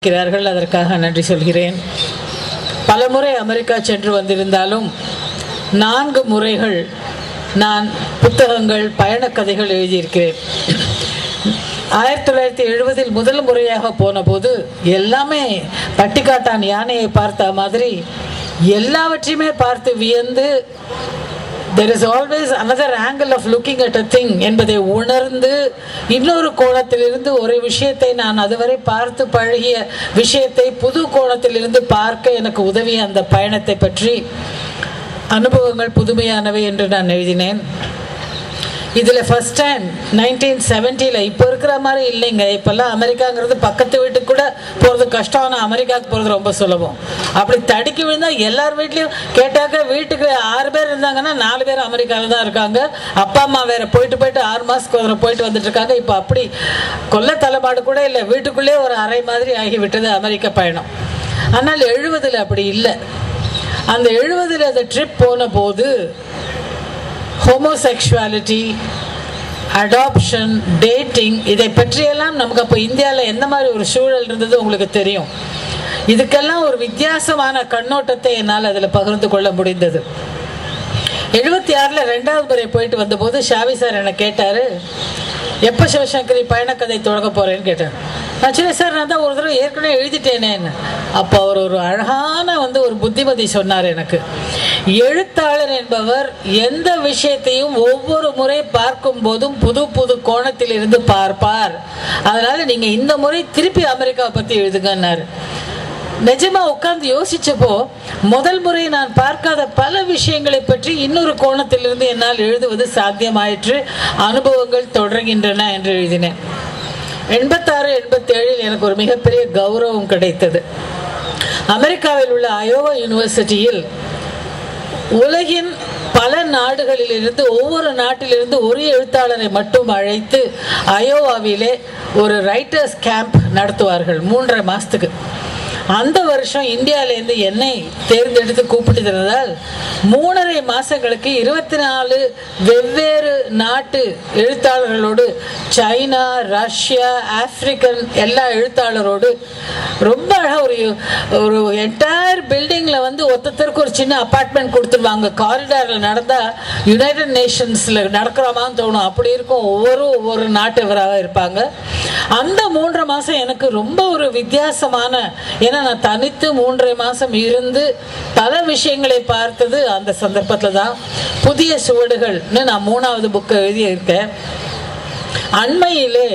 இருக்கிறார்கள். அதற்காக நன்றி சொல்கிறேன். பலமுறை அமெரிக்கா சென்று வந்திருந்தாலும் நான்கு முறைகள் நான் புத்தகங்கள் பயணக் கதைகள் எழுதியிருக்கிறேன். ஆயிரத்தி தொள்ளாயிரத்தி எழுபதில் முதல் முறையாக போன போது எல்லாமே பட்டிக்காட்டான் யானையை பார்த்த மாதிரி எல்லாவற்றையுமே பார்த்து வியந்து there is always another angle of looking at a thing என்பதை உணர்ந்து இன்னொரு கோணத்திலிருந்து ஒரு விஷயத்தை நான் அதுவரை பார்த்து பழகிய விஷயத்தை புது கோணத்திலிருந்து பார்க்க எனக்கு உதவிய அந்த பயணத்தை பற்றி அனுபவங்கள் புதுமையானவை என்று நான் எழுதினேன். இதில் ஃபர்ஸ்ட் டைம் நைன்டீன் செவன்ட்டியில் இப்போ இருக்கிற மாதிரி இல்லைங்க. இப்போல்லாம் அமெரிக்காங்கிறது பக்கத்து வீட்டுக்கு கூட போகிறது கஷ்டம் ஆனால் அமெரிக்காவுக்கு போகிறது ரொம்ப சுலபம். அப்படி தடுக்கி விழுந்தால் எல்லார் வீட்லேயும் கேட்டாக்க வீட்டுக்கு ஆறு பேர் இருந்தாங்கன்னா நாலு பேர் அமெரிக்காவில் தான் இருக்காங்க. அப்பா அம்மா வேற போயிட்டு போயிட்டு ஆறு மாதத்துக்கு ஒரு போயிட்டு வந்துட்டு இருக்காங்க. இப்போ அப்படி கொல்ல தலைப்பாடு கூட இல்லை. வீட்டுக்குள்ளேயே ஒரு அறை மாதிரி ஆகிவிட்டது அமெரிக்க பயணம். ஆனால் எழுபதில் அப்படி இல்லை. அந்த எழுபதில் அந்த ட்ரிப் போன போது ஹோமோசெக்ஷுவாலிட்டி அடாப்ஷன் டேட்டிங் இதை பற்றியெல்லாம் நமக்கு அப்போ இந்தியாவில் எந்த மாதிரி ஒரு சூழல் இருந்தது உங்களுக்கு தெரியும்? இதுக்கெல்லாம் ஒரு வித்தியாசமான கண்ணோட்டத்தை என்னால் அதில் பகிர்ந்து கொள்ள முடிந்தது. எழுபத்தி ஆறில் ரெண்டாவது முறை போயிட்டு வந்தபோது ஷாவி சார் என்னை கேட்டார் எப்போ சிவசங்கரி பயணக்கதை தொடங்க போகிறேன்னு கேட்டேன். நான் சரி சார் நான் தான் ஒரு தடவை ஏற்கனவே எழுதிட்டேனேன்னு அப்போ அவர் ஒரு அழகான வந்து ஒரு புத்திமதி சொன்னார் எனக்கு. எழுத்தாளர் என்பவர் எந்த விஷயத்தையும் ஒவ்வொரு முறை பார்க்கும் போதும் புது புது கோணத்தில் இருந்து பார்ப்பார். அதனால் நீங்கள் இந்த முறை திருப்பி அமெரிக்காவை பற்றி எழுதுங்கன்னாரு. நிஜமா உட்கார்ந்து யோசிச்சப்போ முதல் முறை நான் பார்க்காத பல விஷயங்களை பற்றி இன்னொரு கோணத்திலிருந்து என்னால் எழுதுவது சாத்தியமாயிற்று. அனுபவங்கள் தொடர்கின்றன என்று எழுதினேன். எண்பத்தாறு எண்பத்தேழில் எனக்கு ஒரு மிகப்பெரிய கௌரவம் கிடைத்தது. அமெரிக்காவில் உள்ள அயோவா யூனிவர்சிட்டியில் உலகின் பல நாடுகளிலிருந்து ஒவ்வொரு நாட்டிலிருந்து ஒரு எழுத்தாளரை மட்டும் அழைத்து அயோவாவிலே ஒரு ரைட்டர்ஸ் கேம்ப் நடத்துவார்கள் மூன்றரை மாதத்துக்கு அந்த வருஷம் இந்தியாவிலேருந்து என்னை தேர்ந்தெடுத்து கூப்பிட்டுருந்ததால் மூணரை மாசங்களுக்கு இருபத்தி நாலு வெவ்வேறு நாட்டு எழுத்தாளர்களோடு சைனா ரஷ்யா ஆப்பிரிக்கன் எல்லா எழுத்தாளரோடு ரொம்ப அழகாக ஒரு ஒரு என்டையர் பில்டிங்கில் வந்து ஒருத்தருக்கு ஒரு சின்ன அப்பார்ட்மெண்ட் கொடுத்துருவாங்க. காரிடாரில் நடந்தால் யுனைடெட் நேஷன்ஸில் நடக்கிறோமான்னு தோணும். அப்படி இருக்கும். ஒவ்வொரு ஒவ்வொரு நாட்டவராக இருப்பாங்க. அந்த மூன்றரை மாதம் எனக்கு ரொம்ப ஒரு வித்தியாசமான ஏன்னா நான் தனித்து மூன்றரை மாதம் இருந்து பல விஷயங்களை பார்த்தது அந்த சந்தர்ப்பத்தில் தான் புதிய சுவடுகள்னு நான் மூணாவது புக்கு எழுதியிருக்கேன். அண்மையிலே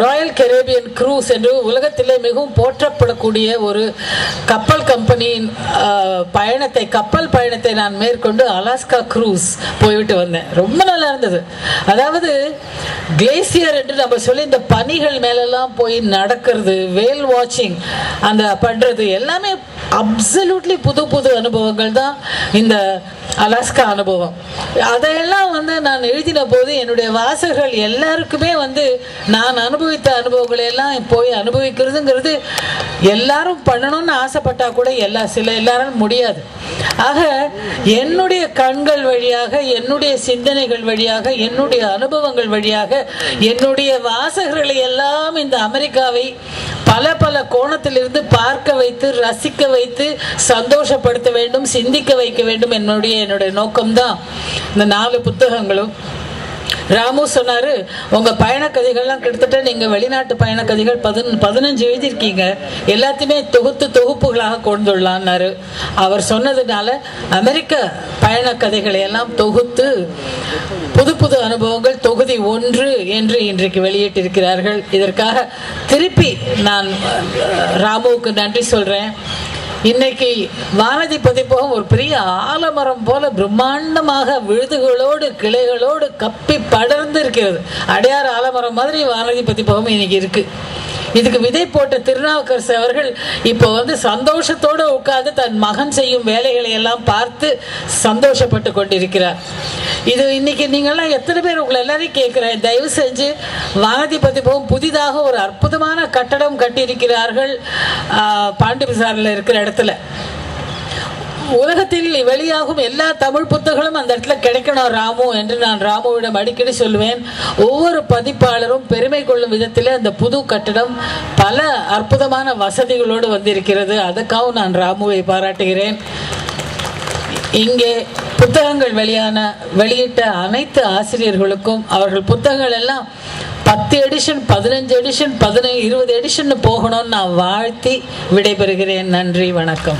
ராயல் கெரேபியன் க்ரூஸ் என்று உலகத்திலே மிகவும் போற்றப்படக்கூடிய ஒரு கப்பல் கம்பெனியின் பயணத்தை கப்பல் பயணத்தை நான் மேற்கொண்டு அலாஸ்கா க்ரூஸ் போய்விட்டு வந்தேன். ரொம்ப நல்லா இருந்தது. அதாவது கிளேசியர் என்று நம்ம சொல்லி இந்த பனிகள் மேலெல்லாம் போய் நடக்கிறது வேல் வாட்சிங் அந்த பண்ணுறது எல்லாமே அப்சல்யூட்லி புது புது அனுபவங்கள் தான் இந்த அலாஸ்கா அனுபவம். அதையெல்லாம் வந்து நான் எழுதின போது என்னுடைய வாசகர்கள் எல்லாருக்குமே வந்து நான் அனுபவித்த அனுபவங்களை எல்லாம் போய் அனுபவிக்கிறதுங்கிறது எல்லாரும் பண்ணணும்னு ஆசைப்பட்டா கூட எல்லா சில எல்லாரும் முடியாது. ஆக என்னுடைய கண்கள் வழியாக என்னுடைய சிந்தனைகள் வழியாக என்னுடைய அனுபவங்கள் வழியாக என்னுடைய வாசகர்களை எல்லாம் இந்த அமெரிக்காவை பல பல கோணத்திலிருந்து பார்க்க வைத்து ரசிக்க வைத்து சந்தோஷப்படுத்த வேண்டும் சிந்திக்க வைக்க வேண்டும் என்னுடைய என்னுடைய நோக்கம்தான். இந்த நாலு புத்தகங்களும் ராமு சொன்னாரு உங்க பயண கதைகள்லாம் கிட்டத்தட்ட நீங்க வெளிநாட்டு பயண கதைகள் பதின பதினஞ்சு எழுதியிருக்கீங்க. எல்லாத்தையுமே தொகுத்து தொகுப்புகளாக கொண்டுள்ளான்னாரு. அவர் சொன்னதுனால அமெரிக்க பயண கதைகளை எல்லாம் தொகுத்து புது புது அனுபவங்கள் தொகுதி ஒன்று என்று இன்றைக்கு வெளியிட்டிருக்கிறார்கள். இதற்காக திருப்பி நான் ராமுவுக்கு நன்றி சொல்றேன். இன்னைக்கு வானதி பதிப்பகம் ஒரு பெரிய ஆலமரம் போல பிரம்மாண்டமாக விழுதுகளோடு கிளைகளோடு கப்பி படர்ந்து இருக்கிறது. அடையாறு ஆலமரம் மாதிரி வானதி பதிப்பகம் இன்னைக்கு இருக்கு. இதுக்கு விதை போட்ட திருநாவுக்கரசு அவர்கள் இப்போ வந்து சந்தோஷத்தோடு உட்கார்ந்து தன் மகன் செய்யும் வேலைகளை எல்லாம் பார்த்து சந்தோஷப்பட்டு கொண்டிருக்கிறார். இது இன்னைக்கு நீங்கள்லாம் எத்தனை பேர் உங்களை எல்லாரையும் கேட்குறேன்? தயவு செஞ்சு வானதி போகும் புதிதாக ஒரு அற்புதமான கட்டடம் கட்டியிருக்கிறார்கள் ஆஹ், பாண்டி இருக்கிற இடத்துல. உலகத்தில் வெளியாகும் எல்லா தமிழ் புத்தகங்களும் அந்த இடத்துல கிடைக்கணும் ராமு என்று நான் ராமுவிடம் அடிக்கடி சொல்லுவேன். ஒவ்வொரு பதிப்பாளரும் பெருமை கொள்ளும் விதத்தில் அந்த புது கட்டடம் பல அற்புதமான வசதிகளோடு வந்திருக்கிறது. அதுக்காகவும் நான் ராமுவை பாராட்டுகிறேன். இங்கே புத்தகங்கள் வெளியான வெளியிட்ட அனைத்து ஆசிரியர்களுக்கும் அவர்கள் புத்தகங்கள் எல்லாம் பத்து எடிஷன் பதினஞ்சு எடிஷன் பதினை இருபது எடிஷன் போகணும்னு நான் வாழ்த்தி விடைபெறுகிறேன். நன்றி வணக்கம்.